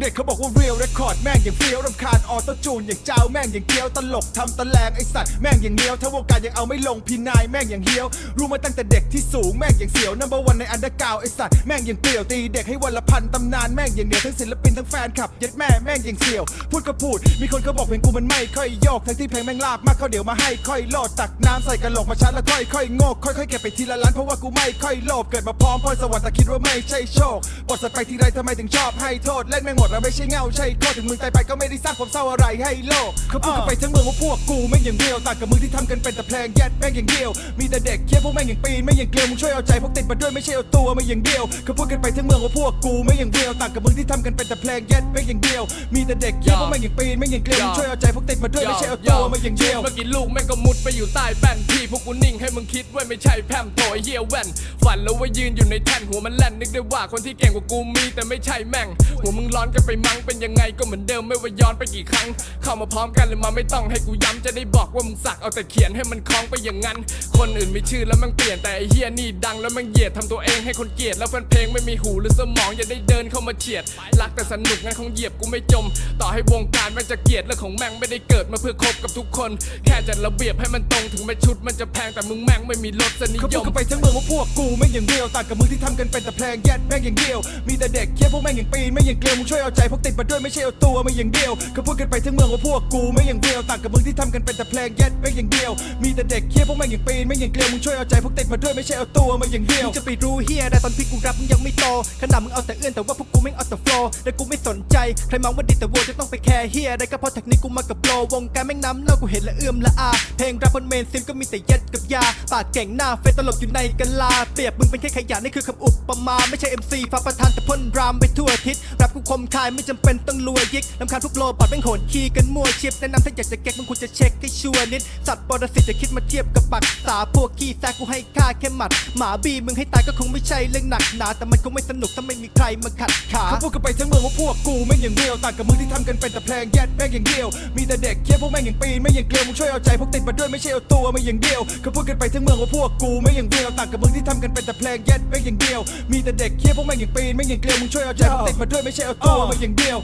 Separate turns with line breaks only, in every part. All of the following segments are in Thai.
เด็กๆเขาบอกว่าเรียลเรคคอร์ดแม่งอย่างเฟี้ยวรำคาญออโต้จูนอย่างเจ้าแม่งอย่างเกี้ยวตลกทำตะแลงไอสัตว์แม่งอย่างเลี้ยวถ้าวงการยังเอาไม่ลงพี่นายแม่งอย่างเฮี้ยว รู้มาตั้งแต่เด็กที่สูงแม่งอย่างเสียวนัมเบอร์วันในอันเดอร์กาวไอสัตว์แม่งอย่างเปลี่ยวตีเด็กให้วันละพันตำนานแม่งอย่างเหนียวทั้งศิลปินทั้งแฟนคลับย็ดแม่แม่งอย่างเสียว พูดก็พูด มีคนเขาบอกเพลงกูมันไม่ค่อยโยกทั้งที่เพลงแม่งลาบมากเขาเดี๋ยวมาให้ค่อยโลดตักน้ำใส่กระโหลกมาชัดแล้วค่อยค่อยงกค่อยๆเก็บไปทีละล้านเพราะว่ากูไม่ค่อยโลภเกิดมาพร้อมพรสวรรค์แต่คิดว่าไม่ใช่โชคบทสัตไปทีไรทำไมถึงชอบให้โทษเล่นแม่งดแล้วไม่ใช่เงาใช่โคตรถึงมึงตายไปก็ไม่ได้สร้างความเศร้าอะไรให้โลกเขาพูดกันไปทั้งเมืองว่าพวกกูแม่งอย่างเดียวต่างกับมึงที่ทำกันเป็นแต่เพลงยัดแม่งอย่างเดียว มีแต่เด็กเคี้ยวพวกแม่งอย่างปีนไม่อย่างเกลียวมึงช่วยเอาใจพวกติดมาด้วยไม่ใช่เอาตัวมาอย่างเดียวเขาพูดกันไปทั้งเมืองว่าพวกกูไม่อย่างเดียวต่างกับมึงที่ทำกันเป็นแต่เพลงยัดแม่งอย่างเดียว มีแต่เด็กเคี้ยวพวกแม่งอย่างปีนไม่อย่างเกลียวมึงช่วยเอาใจพวกติดมาด้วยไม่ใช่เอาตัวมาอย่างเดียว
เมื่อกี้ลูกแม่งก็มุดไปอยู่ใต้แป้นพี่พวกกูนิ่งให้มึงคิดว่าไม่ใช่แพมโถไอ้เฮียแว่นฝันแล้วว่ายืนอยู่ในแท่นหัวมันแล่นนึกได้ว่าคนที่เก่งกว่ากูมีแต่ไม่ใช่แม่งหัวมึงร้อนกันไปมั้งเป็นยังไงก็เหมือนเดิมไม่ว่าย้อนไปกี่ครั้ง เข้ามาพร้อมกันเลยมาไม่ต้องให้กูย้ำจะได้บอกว่ามึงสักเอาแต่เขียนให้มันคล้องไปอย่างนั้น คนอื่นมีชื่อแล้วมันเปลี่ยนแต่ไอเฮียนี่ดังแล้วมันเหยียดทำตัวเองให้คนเกลียดแล้วแฟนเพลงไม่มีหูหรือสมองอย่าได้เดินเข้ามาเฉียดรักแต่สนุกงั้นคงเหยียบกูไม่จม ต่อให้วงการมันจะเกลียดเรื่องของแม่งไม่ได้เกิดมาเพื่อคบกับทุกคน แค่จัดระเบียบให้มันตรงถึงแม้ชุดมันจะแพงแต่มึงแม่งไม่มีรสนิยม
เขาพูด
ม
กันไปทั้งเมืองว่าพวกกูไม่อย่างเดียวต่างกับมึงที่ทำกันเป็นแต่เพลงยัดแม่งอย่างเดียว มีแต่เด็กเคี้ยวพวกแม่งอย่างปีนไม่อย่างเกลียวมึงช่วยเอาใจพวกติดมาด้วยไม่ใช่เอาตัวมาอย่างเดียวเขาพูดกันไปทั้งเมืองว่าพวกกูไม่อย่างเดียวต่างกับมึงที่ทำกันเป็นแต่เพลงยัดแม่อย่างเดียว มีแต่เด็กเคี้ยพวกแม่งอย่างปีนไม่อย่างเกลียวมึงช่วยเอาใจพวกติดมาด้วยไม่ใช่เอาตัวมาอย่างเดียว
จะไปรู้เฮียได้ตอนที่กูรับมึงยังไม่โตขนาดมึงเอาแต่เอื้อนแต่ว่าพวกกูแม่เอาแต่โฟล์แต่กูไม่สนใจใครมองว่าดีแต่โวจะต้องไปแคร์เฮียได้ก็เพราะเทคนิคกูมากับโปรวงการแม่งน้ำเล่ากูเห็นและเอื้อมละอาเพลงรับบนเมนซิมก็มีแต่เย็ดกับยาปากเก่งหน้าเฟซตลกอยู่ในกะลาเปรียบมึงเป็นแค่ขยะนี่คือคำอุปมาไม่ใช่ MC ฟ้าประธานแต่พ่นรามไปทั่วทิศรับกูคมคายไม่จำเป็นต้องรวยยิกลำคาญพวกโลบอดแม่งโหนขี้กันมั่วชิบแนะนำถ้าอยากจะเก็กมึงควรจะเช็คให้ชัวร์นิด สัตว์ปรสิตจะคิดมาเทียบกับปักษาพวกขี้แซกกูให้ค่าแค่หมัด หมาบีมึงให้ตายก็คงไม่ใช่เรื่องหนักหนา แต่มันคงไม่สนุกถ้าไม่มีใครมาขัดขา
เขาพูดกันไปทั้งเมืองว่าพวกกูไม่งอย่างเดียวต่างกับมึงที่ทำกันเป็นแต่เพลงแยัดแม่งอย่างเดียว มีแต่เด็กเคี้ยวพวกแม่งอย่างปีนไม่อย่างเกลียวมึงช่วยเอาใจพวกติดมาด้วยไม่ใช่เอาตัวมาอย่างเดียวเขาพูดกันไปทั้งเมืองว่าพวกกูไม่งอย่างเดียวต่างกับมึงที่ทำกันเป็นแต่เพลงยัดแม่งอย่างเดียว มีแต่เด็กเคี้ยวพวกแม่งอย่างปีนไม่อย่างเกลียวมึงช่วยเอาใจพวกติดมาด้วยไม่ใช่เอาตัวมาอย่างเดียว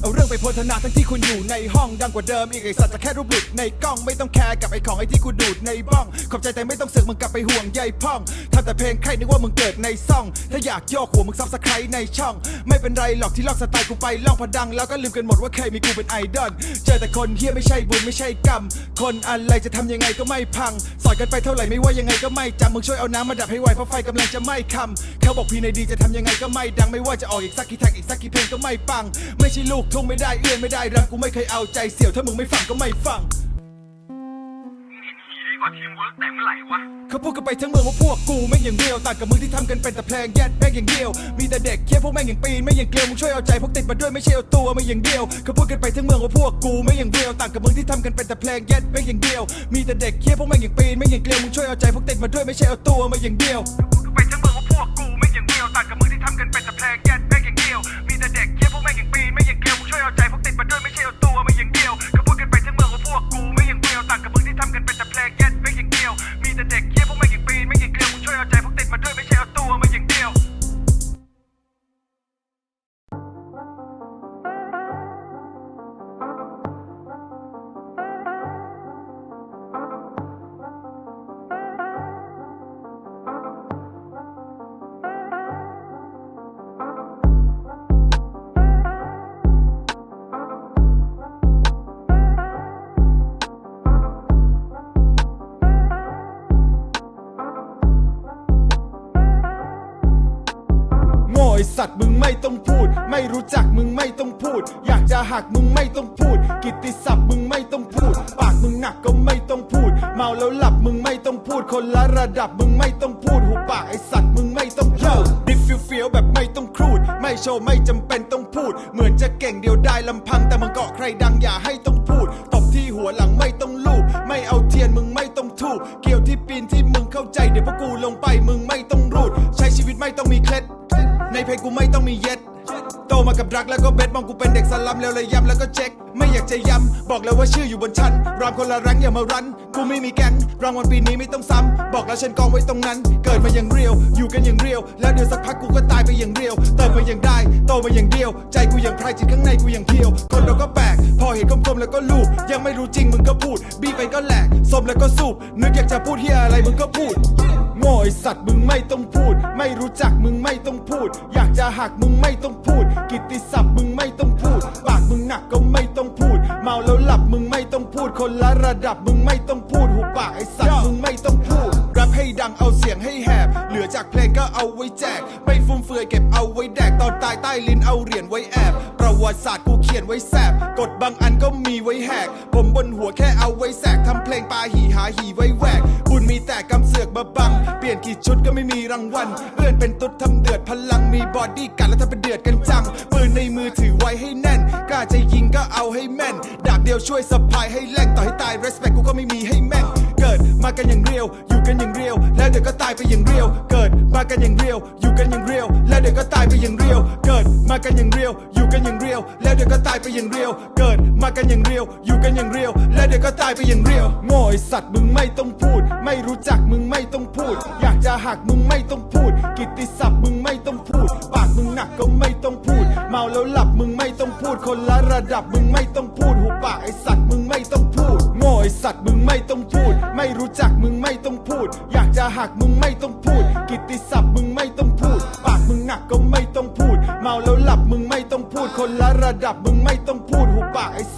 เอาเรื่องไปโพธนาทั้งที่คุณอยู่ในห้องดังกว่าเดิมอีกไอสัตว์จะแค่รูปหลุดในกล้องไม่ต้องแคร์กับไอของไอที่กูดูดในบ้อง ขอบใจแต่ไม่ต้องเสือกมึงกลับไปห่วงใยพ่องทำแต่เพลงใครนึกว่ามึงเกิดในซ่อง ถ้าอยากโยกหัวมึงซับสไครในช่อง ไม่เป็นไรหรอกที่ลอกสไตล์กูไปล่องพดัง แล้วก็ลืมกันหมดว่าเคยมีกูเป็นไอดอลเจอแต่คนเฮียไม่ใช่บุญไม่ใช่กรรมคนอะไรจะทำยังไงก็ไม่พังสอนกันไปเท่าไหร่ไม่ว่ายังไงก็ไม่จำมึงช่วยเอาน้ำมาดับให้ไวเพราะไฟกำลังจะไหม้คำเขาบอกพี่ในดีจะทำยังไงก็ไม่ดังไม่ว่าจะออกอีกสักกี่แท็กอีกสักกี่เพลงก็ไม่ปัง ไม่ใช่ลูกทุ่งไม่ได้เอื้อนไม่ได้รักกูไม่เคยเอาใจเสี่ยวถ้ามึงไม่ฟังก็ไม่ฟังเขาพูดกันไปทั้งเมืองว่าพวกกูแม่งอย่างเดียวต่างกับมึงที่ทำกันเป็นแต่เพลงยัดแม่งอย่างเดียว มีแต่เด็กเคี้ยวพวกแม่งอย่างปีนไม่อย่างเกลียวมึงช่วยเอาใจพวกติดมาด้วยไม่ใช่เอาตัวมาอย่างเดียวเขาพูดกันไปทั้งเมืองว่าพวกกูแม่งอย่างเดียวต่างกับมึงที่ทำกันเป็นแต่เพลงยัดแม่งอย่างเดียว มีแต่เด็กเคี้ยวพวกแม่งอย่างปีนไม่อย่างเกลียวมึงช่วยเอาใจพวกติดมาด้วยไม่ใช่เอาตัวมาอย่างเดียวพูดกันไปทั้งเมืองว่าพวกกูแม่งอย่างเดียวต่างกับมึงที่ทำกันเป็นแต่เพลงยัดแม่งอย่างเดียว มีแต่เด็กเย อยากมึงไม่ต้องพูด กิตติศัพท์มึงไม่ต้องพูด ปากมึงหนักก็ไม่ต้องพูด เมาแล้วหลับมึงไม่ต้องพูด คนละระดับมึงไม่ต้องพูด หูปากไอสัตว์มึงไม่ต้องพูดดิฟฟิวเฟียวแบบไม่ต้องครูด ไม่โชว์ไม่จำเป็นต้องพูด เหมือนจะเก่งเดียวได้ลำพัง แต่มึงเกาะใครดังอย่าให้ต้องพูด ตบที่หัวหลังไม่ต้องลูบไม่เอาเทียนมึงไม่ต้องทูบเกี่ยวที่ปีนที่มึงเข้าใจเดี๋ยวพวกกูลงไปมึงไม่ต้องรูด ใช้ชีวิตไม่ต้องมีเคล็ดในเพลงกูไม่ต้องมีเย็ด โตมากับรักแล้วก็เบ็ดมองกูเป็นเด็กสลัมเร็วเลยย้ำแล้วก็เช็ค ไม่อยากจะย้ำบอกแล้วว่าชื่ออยู่บนชั้นรามคนละรังอย่ามารัน กูไม่มีแก๊งรางวัลปีนี้ไม่ต้องซ้ำบอกแล้วฉันกองไว้ตรงนั้น เกิดมาอย่างเรียว อยู่กันอย่างเรียว แล้วเดี๋ยวสักพักกูก็ตายไปอย่างเรียวเติบมาอย่างได้ โตมาอย่างเดียว ใจกูอย่างไพรจิตข้างในกูอย่างเพียว คนเราก็แปลกพอเห็นกลมๆแล้วก็ลูบยังไม่รู้จริงมึงก็พูด บีไปก็แหลกสมแล้วก็สูบนึกอยากจะพูดเฮียอะไรมึงก็พูดโง่ไอสัตว์มึงไม่ต้องพูด ไม่รู้จักมึงไม่ต้องพูด อยากจะหักมึงไม่ต้องพูด กิตติศัพท์มึงไม่ต้องพูด ปากมึงหนักก็ไม่ต้องพูด เมาแล้วหลับมึงไม่ต้องพูด คนละระดับมึงไม่ต้องพูด หูปากไอสัตว์มึงไม่ต้องพูดรับให้ดังเอาเสียงให้แหบ เหลือจากเพลงก็เอาไว้แจก ไม่ฟุ่มเฟือยเก็บเอาไว้แดก ตอนตายใต้ลิ้นเอาเหรียญไว้แอบ ประวัติศาสตร์กูเขียนไว้แสบกฎบางอันก็มีไว้แหก ผมบนหัวแค่เอาไว้แสกทำเพลงปาหีหาหีไว้แหวก บุญมีแต่กำเสือกมาบัง เปลี่ยนกี่ชุดก็ไม่มีรางวัล เป็นตุ๊ดทำเดือดพลังมีบอดี้กันแล้วทำเป็นเดือดกันจัง ปืนในมือถือไว้ให้แน่น กล้าจะยิงก็เอาให้แม่น ดาบเดียวช่วยสะพายให้แรงต่อให้ตาย respect กูก็ไม่มีให้แม่งเกิดมากันอย่างเรียว อยู่กันอย่างเรียว แล้วเดี๋ยวก็ตายไปอย่างเรียว เกิดมากันอย่างเรียว อยู่กันอย่างเรียว แล้วเดี๋ยวก็ตายไปอย่างเรียว เกิดมากันอย่างเรียว อยู่กันอย่างเรียว แล้วเดี๋ยวก็ตายไปอย่างเรียว เกิดมากันอย่างเรียว อยู่กันอย่างเรียว แล้วเดี๋ยวก็ตายไปอย่างเรียวโง่ไอสัตว์มึงไม่ต้องพูด ไม่รู้จักมึงไม่ต้องพูด อยากจะหักมึงไม่ต้อง กิตติศัพท์มึงไม่ต้องพูด ปากมึงหนักก็ไม่ต้องพูด เมาแล้วหลับมึงไม่ต้องพูด คนละระดับมึงไม่ต้องพูด หูปากไอสัตว์มึงไม่ต้องพูด โง่ไอสัตว์มึงไม่ต้องพูด ไม่รู้จักมึงไม่ต้องพูด อยากจะหักมึงไม่ต้องพูด กิตติศัพท์มึงไม่ต้องพูด ปากมึงหนักก็ไม่ต้องพูด เมาแล้วหลับมึงไม่ต้องพูด คนละระดับมึงไม่ต้องพูด หูปากไอสัตว์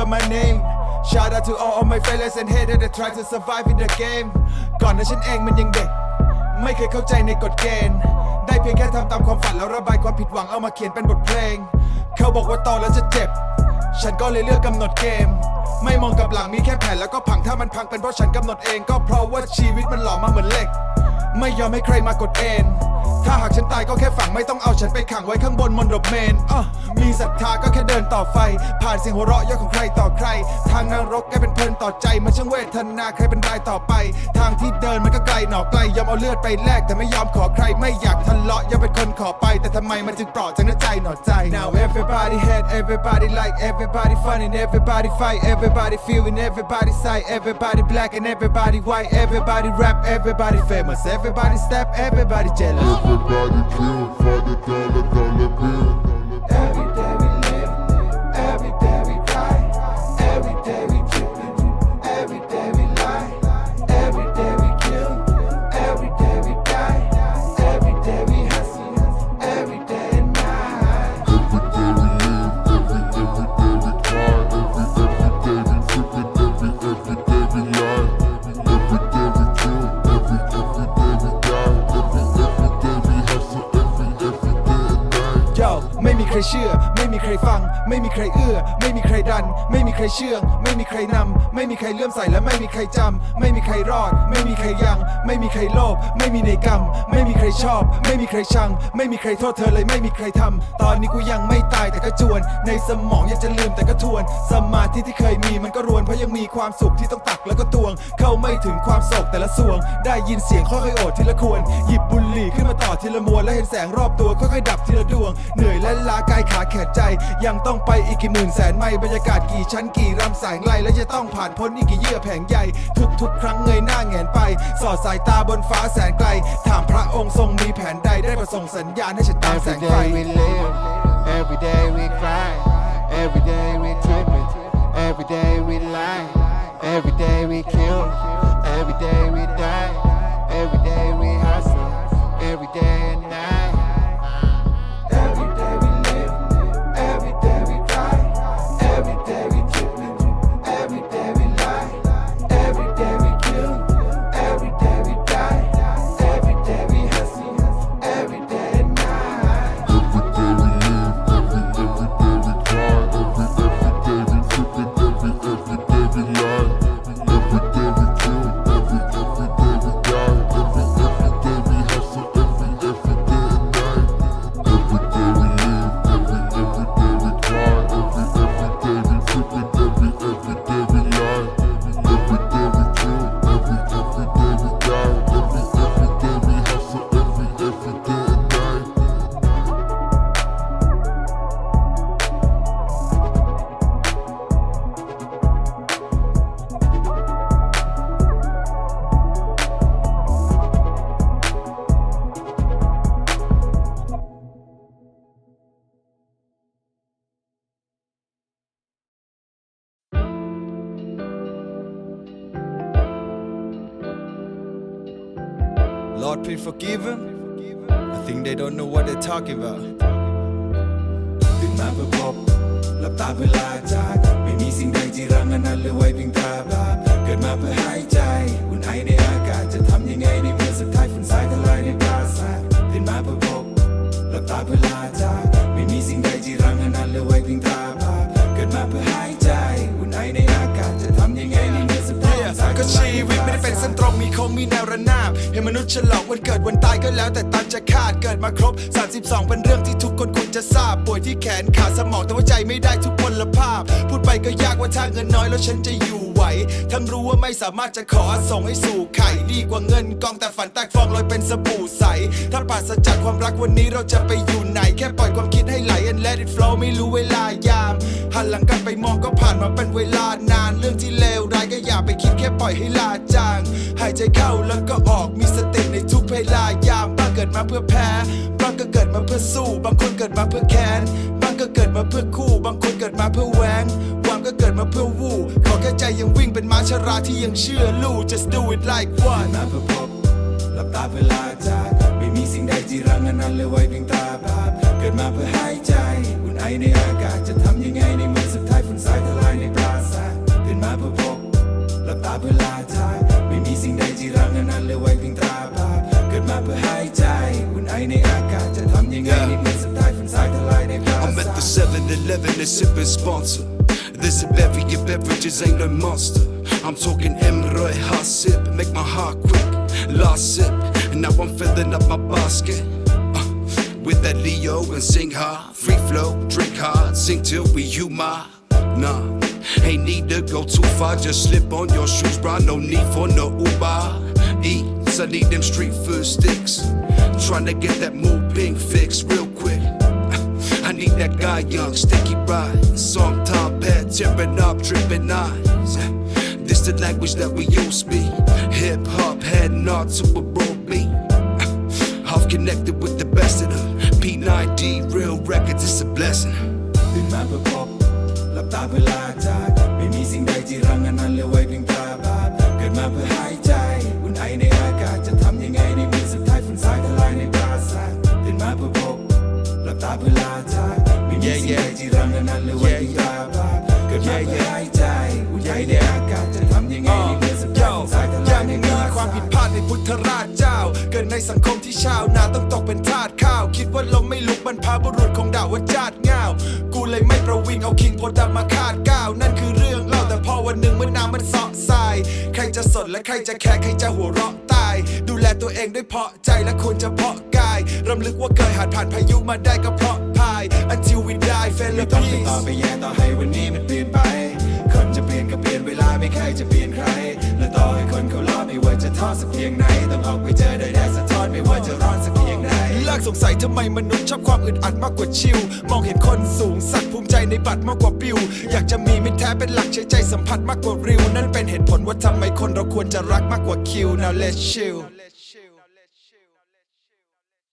remember my name. Shout out to all of my fellas and haters that try to survive in the game ก่อนนั้นฉันเองมันยังเด็ก ไม่เคยเข้าใจในกฎเกณฑ์ ได้เพียงแค่ทำตามความฝันแล้วระบายความผิดหวังเอามาเขียนเป็นบทเพลง เขาบอกว่าโตแล้วจะเจ็บ ฉันก็เลยเลือกกำหนดเกม ไม่มองกลับหลังมีแค่แผนแล้วก็พังถ้ามันพังเป็นเพราะฉันกำหนดเอง ก็เพราะว่าชีวิตมันหล่อมาเหมือนเหล็ก ไม่ยอมให้ใครมากดเอนถ้าหากฉันตายก็แค่ฝังไม่ต้องเอาฉันไปขังไว้ข้างบนมนดบเมนอะมีศรัทธาก็แค่เดินต่อไฟ ผ่านเสียงหัวเราะเยอะของใครต่อใคร ทางนรกแกเป็นเพลินต่อใจ มันช่างเวทนาใครเป็นรายต่อไป ทางที่เดินมันก็ไกลหนอไกลยอมเอาเลือดไปแลกแต่ไม่ยอมขอใครไม่อยากทะเลาะยอมเป็นคนขอไป แต่ทำไมมันจึงเปราะจากนื้ใจหนอใจ Now everybody hate everybody like everybody fun and everybody fight everybody feeling everybody sight everybody black and everybody white everybody rap everybody famous everybody step everybody jealous
Everybody kill for the dollar dollar bill.
Every day we live, every
เชื่องไม่มีใครนำไม่มีใครเลื่อมใสและไม่มีใครจำไม่มีใครรอด ไม่มีใครยัง ไม่มีใครโลภไม่มีในกรรม ไม่มีใครชอบ ไม่มีใครชัง ไม่มีใครโทษเธอเลยไม่มีใครทำตอนนี้กูยังไม่ตายแต่ก็จวน ในสมองอยากจะลืมแต่ก็ทวน สมาธิที่เคยมีมันก็รวนเพราะยังมีความสุขที่ต้องตักแล้วก็ตวง เข้าไม่ถึงความโศกแต่ละสวง ได้ยินเสียงค่อยๆโอดทีละควรหยิบบุหรี่ขึ้นมาต่อทีละมวนและเห็นแสงรอบตัวค่อยๆดับทีละดวง เหนื่อยและล้ากายขาแขนใจ ยังต้องไปอีกกี่หมื่นแสนไมล์บรรยากาศกี่ชั้นกี่ี่รำแสงไล่และจะต้องผ่านพ้นอีกกี่เยื่อแผงใหญ่ ทุกๆ ครั้งเงยหน้าแงนไป สอดสายตาบนฟ้าแสนไกล ถามพระองค์ทรงมีแผนใดได้ประส่งสัญญาณให้ฉันตามแส
Every
งไฟ
day we live, every day we cry, every day we tripping, every day we lie, every day we kill, every day we die, every day we
Lord please forgive them I think they don't know what they're talking about
ตื่นมาเพื่อพบหลับตาเพื่อลาจากไม่มีสิ่งใดที่รังอนันต์หรือไว้เพียงตาบาปเกิดมาเพื่อหายใจ อุ่นไอในอากาศจะทำยังไงในเมื่อสุดท้ายฝุ่น
ฉลองวันเกิดวันตายก็แล้วแต่ตามจะคาดเกิดมาครบ 32 เป็นเรื่องที่ทุกคนควรจะทราบ ป่วยที่แขนขาสมองแต่ว่าใจไม่ได้ทุกพลภาพ พูดไปก็ยากว่าถ้าเงินน้อยแล้วฉันจะอยู่ไหวทั้งรู้ว่าไม่สามารถจะขอส่งให้สู่ไข่ดีกว่าเงินกองแต่ฝันแตกฟองลอยเป็นสบู่ใส ถ้าปราศจากความรักวันนี้เราจะไปอยู่ไหน แค่ปล่อยความคิดให้ไหล and let it flow ไม่รู้เวลายาม หันหลังกันไปมองก็ผ่านมาเป็นเวลานานเรื่องที่เลวร้ายก็อย่าไปคิดแค่ปล่อยให้ลาจางายใจเข้าแล้วก็ออกมีสติในทุกเวลายามบางเกิดมาเพื่อแพ้บางก็เกิดมาเพื่อสู้ บางคนเกิดมาเพื่อแค้นบางก็เกิดมาเพื่อคู่ บางคนเกิดมาเพื่อแหวงหวังก็เกิดมาเพื่อวูขอแค่ใจยังวิ่งเป็นม้าชราที่ยังเชื่อลู่ just do it like one
มาเพื่อพบหลับตาเพื่อลาจากไม่มีสิ่งใดที่รังอันนั้นเลือไว้เพียงตาบาปเกิดมาเพื่อหายใจอุ่นไอในอากาศจะทำยังไงในเมื่อสุดท้ายฝนสายทลายในปราสาทตื่นมาเพื่อพบหลับตาเพื่อลาจาก สิ่งใดที่รังอันนั้นเหลือไว้เพียงตาบาปเกิดมาเพื่อหายใจ อุ่นไอในอากาศจะทำยังไงในเมื่อสุดท้ายฝุ่นสายทลายในปรา
I'm
สา
at
ท
the 7-Eleven and sipping sponsor. There's a bevy of beverages, ain't no monster. I'm talking Emroy, hot sip, make my heart quick. Last sip, and now I'm filling up my basket. Uh, with that Leo and sing hard, free flow, drink hard, sing till we human. Nah, ain't need to go too far, just slip on your shoes, bro. No need for no Uber. Eats, I need them street food sticks. Trying to get that move pink fix real quick. I need that guy young, sticky ride. Some top hat, tearing up, dripping eyes. This the language that we use speak. Hip hop, heading on to a broad beat. I've connected with the best of them. P9D, real records, it's a blessing.
ตื่น ตาเพื่อลาจากไม่มีสิ่งใดที่รังอันนั้นเลยไว้เพียงตาบาปเกิดมาเพื่อหายใจอุ่นไอในอากาศจะทำยังไงในเมื่อสุดท้ายฝุ่นสายทลายในปราสาทตื่นมาเพื่อพบหลับตาเพื่อลาจากไม่มีสิ่งใดที่รังอันนั้นเลยไว้เพียงตาบาปเกิดมาเพื่อหายใจอุ่นไอในอากาศจะทำยังไงในเมื่อสุดท้าย สายทลา
ยังมีความผิดพลาดในพุทธราชเจ้า เกิดในสังคมที่ชาวนาต้องตกเป็นทาสข้าว คิดว่าลมไม่ลุกบรรพบุรุษของดาวว่าจาดง่าว กูเลยไม่ประวิงเอาคิงโพดำมาคาดก้าว นั่นคือเรื่องเล่าแต่พอวันหนึ่งเมื่อน้ำมันเสาะทราย ใครจะสนและใครจะแคร์ใครจะหัวเราะตาย ดูแลตัวเองด้วยเพาะใจและควรจะเพาะกายรำลึกว่าเคยหัดผ่านพายุมาได้ก็เพราะพาย until we die เฟล
ไม่ต้องไปต่อไปแย่ต่อให้วันนี้มันเปลี่ยนไปคนจะเป ลี่ยนเปลี่ยนเวลาไม่ใครจะเปลี่ยนใคร และต่อให้คนเขาล้อไม่ว่าจะท้อสักเพียงไหน ต้องออกไปเจอได้แดดสะท้อนไม่ว่าจะร้อนสักเพียงไหน
เลิกสงสัยทำไมมนุษย์ชอบความอึดอัดมากกว่าชิลมองเห็นคนสูงสัตว์ภูมิใจในบัตรมากกว่าบิว อยากจะมีมิตรแท้เป็นหลักใช้ใจสัมผัสมากกว่าริว นั่นเป็นเหตุผลว่าทำไมคนเราควรจะรักมากกว่าคิว now let's chill